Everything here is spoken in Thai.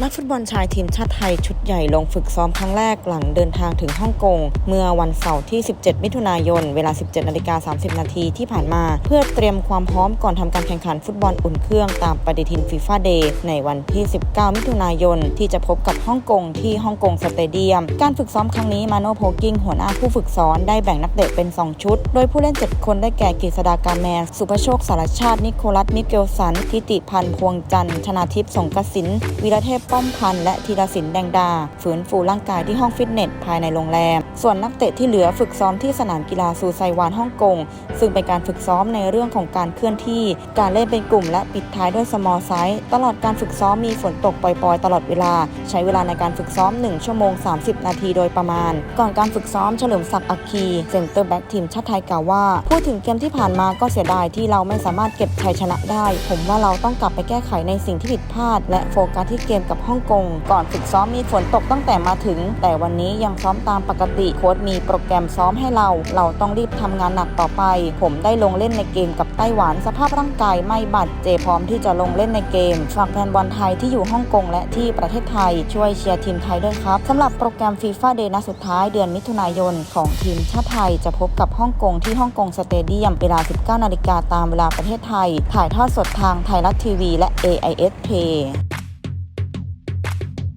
นักฟุตบอลชายทีมชาติไทยชุดใหญ่ลงฝึกซ้อมครั้งแรกหลังเดินทางถึงฮ่องกง เมื่อวันเสาร์ที่ 17 มิถุนายน เวลา 17นาฬิกา30 นาทีที่ผ่านมา เพื่อเตรียมความพร้อมก่อนทำการแข่งขันฟุตบอลอุ่นเครื่องตามปฏิทินฟีฟ่าเดย์ในวันที่ 19 มิถุนายน ที่จะพบกับฮ่องกงที่ฮ่องกงสเตเดียม การฝึกซ้อมครั้งนี้มาโนโพกิ้งหัวหน้าผู้ฝึกสอนได้แบ่งนักเตะเป็น 2 ชุด โดยผู้เล่น 7 คนได้แก่กฤษดากาแมนสุภโชคสารชาตินิโคลัสมิเกลสันทิติพันธ์พวงจันทร์ชนาทิพย์สงกสินวีรเทพป้อมพันธ์และธีรศิลป์แดงดา ฝืนฟูร่างกายที่ห้องฟิตเนสภายในโรงแรมส่วนนักเตะที่เหลือฝึกซ้อมที่สนามกีฬาซูไซวานฮ่องกง ซึ่งเป็นการฝึกซ้อมในเรื่องของการเคลื่อนที่ การเล่นเป็นกลุ่มและปิดท้ายด้วยสมอลไซส์ตลอดการฝึกซ้อมมีฝนตกปล่อยๆ ตลอดเวลา ใช้เวลาในการฝึกซ้อม 1 ชั่วโมง 30 นาทีโดยประมาณ ก่อนการฝึกซ้อมเฉลิมศักดิ์อัคคีเซนเตอร์แบ็กทีมชาติไทยกล่าวว่า พูดถึงเกมที่ผ่านมาก็เสียดายที่เราไม่สามารถเก็บชัยชนะได้ ผมว่าเราต้องกลับไปแก้ไขในสิ่งที่ผิดพลาด และโฟกัสที่เกมกับฮ่องกง ก่อนฝึกซ้อมมีฝนตกตั้งแต่มาถึง แต่วันนี้ยังซ้อมตามปกติโค้ชมีโปรแกรมซ้อมให้เรา เราต้องรีบทำงานหนักต่อไป ผมได้ลงเล่นในเกมกับไต้หวันสภาพร่างกายไม่บาดเจ็บพร้อมที่จะลงเล่นในเกมฝากแฟนบอลไทยที่อยู่ฮ่องกงและที่ประเทศไทยช่วยเชียร์ทีมไทยด้วยครับสำหรับโปรแกรมฟีฟ่าเดย์นัดสุดท้ายเดือนมิถุนายนของทีมชาติไทยจะพบกับฮ่องกงที่ฮ่องกงสเตเดียมเวลา 19 นาฬิกาตามเวลาประเทศไทย ถ่ายทอดสดทางไทยรัฐทีวีและ AIS Play